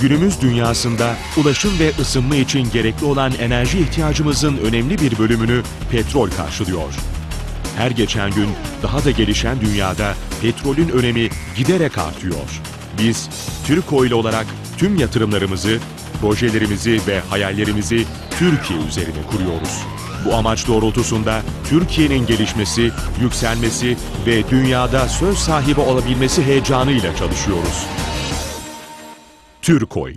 günümüz dünyasında ulaşım ve ısınma için gerekli olan enerji ihtiyacımızın önemli bir bölümünü petrol karşılıyor. Her geçen gün daha da gelişen dünyada petrolün önemi giderek artıyor. Biz Türk Oil olarak tüm yatırımlarımızı, projelerimizi ve hayallerimizi Türkiye üzerine kuruyoruz. Bu amaç doğrultusunda Türkiye'nin gelişmesi, yükselmesi ve dünyada söz sahibi olabilmesi heyecanıyla çalışıyoruz. Türk Oil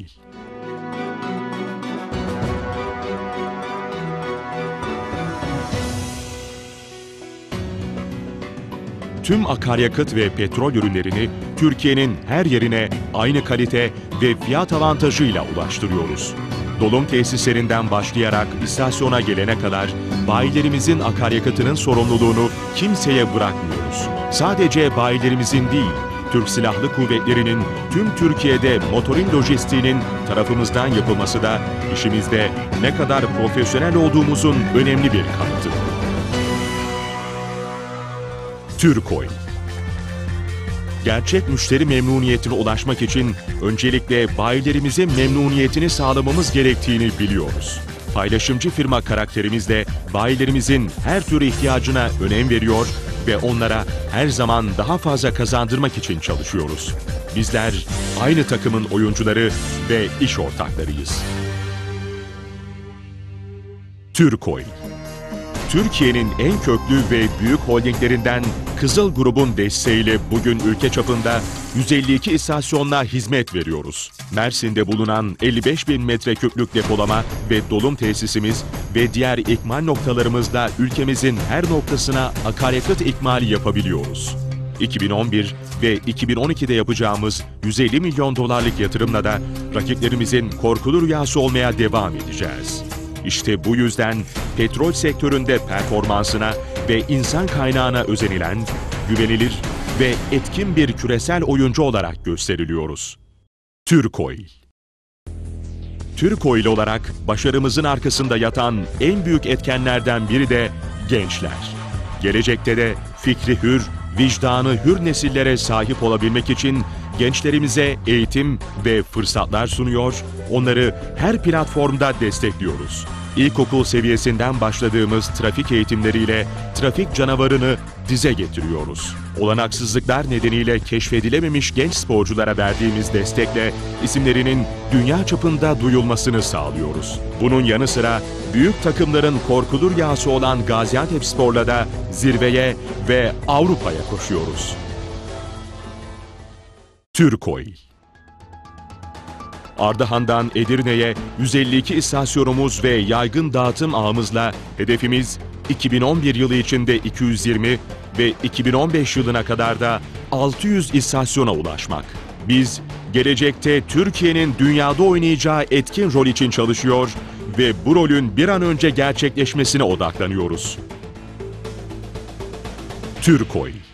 Tüm akaryakıt ve petrol ürünlerini Türkiye'nin her yerine aynı kalite ve fiyat avantajıyla ulaştırıyoruz. Dolum tesislerinden başlayarak istasyona gelene kadar bayilerimizin akaryakıtının sorumluluğunu kimseye bırakmıyoruz. Sadece bayilerimizin değil, Türk Silahlı Kuvvetleri'nin tüm Türkiye'de motorin lojistiğinin tarafımızdan yapılması da işimizde ne kadar profesyonel olduğumuzun önemli bir kanıtı. Türk Oil Gerçek müşteri memnuniyetine ulaşmak için öncelikle bayilerimizin memnuniyetini sağlamamız gerektiğini biliyoruz. Paylaşımcı firma karakterimizle bayilerimizin her türlü ihtiyacına önem veriyor ve onlara her zaman daha fazla kazandırmak için çalışıyoruz. Bizler aynı takımın oyuncuları ve iş ortaklarıyız. Türk Oil Türkiye'nin en köklü ve büyük holdinglerinden Kızıl Grubun desteğiyle bugün ülke çapında 152 istasyonla hizmet veriyoruz. Mersin'de bulunan 55 bin metreküplük depolama ve dolum tesisimiz ve diğer ikmal noktalarımızda ülkemizin her noktasına akaryakıt ikmali yapabiliyoruz. 2011 ve 2012'de yapacağımız 150 milyon dolarlık yatırımla da rakiplerimizin korkulu rüyası olmaya devam edeceğiz. İşte bu yüzden petrol sektöründe performansına ve insan kaynağına özenilen, güvenilir ve etkin bir küresel oyuncu olarak gösteriliyoruz. Türk Oil Türk Oil olarak başarımızın arkasında yatan en büyük etkenlerden biri de gençler. Gelecekte de fikri hür, vicdanı hür nesillere sahip olabilmek için gençlerimize eğitim ve fırsatlar sunuyor, onları her platformda destekliyoruz. İlkokul seviyesinden başladığımız trafik eğitimleriyle trafik canavarını dize getiriyoruz. Olanaksızlıklar nedeniyle keşfedilememiş genç sporculara verdiğimiz destekle isimlerinin dünya çapında duyulmasını sağlıyoruz. Bunun yanı sıra büyük takımların korkulu rüyası olan Gaziantep Spor'la da zirveye ve Avrupa'ya koşuyoruz. Türk Oil Ardahan'dan Edirne'ye 152 istasyonumuz ve yaygın dağıtım ağımızla hedefimiz 2011 yılı içinde 220 ve 2015 yılına kadar da 600 istasyona ulaşmak. Biz gelecekte Türkiye'nin dünyada oynayacağı etkin rol için çalışıyor ve bu rolün bir an önce gerçekleşmesine odaklanıyoruz. Türk Oil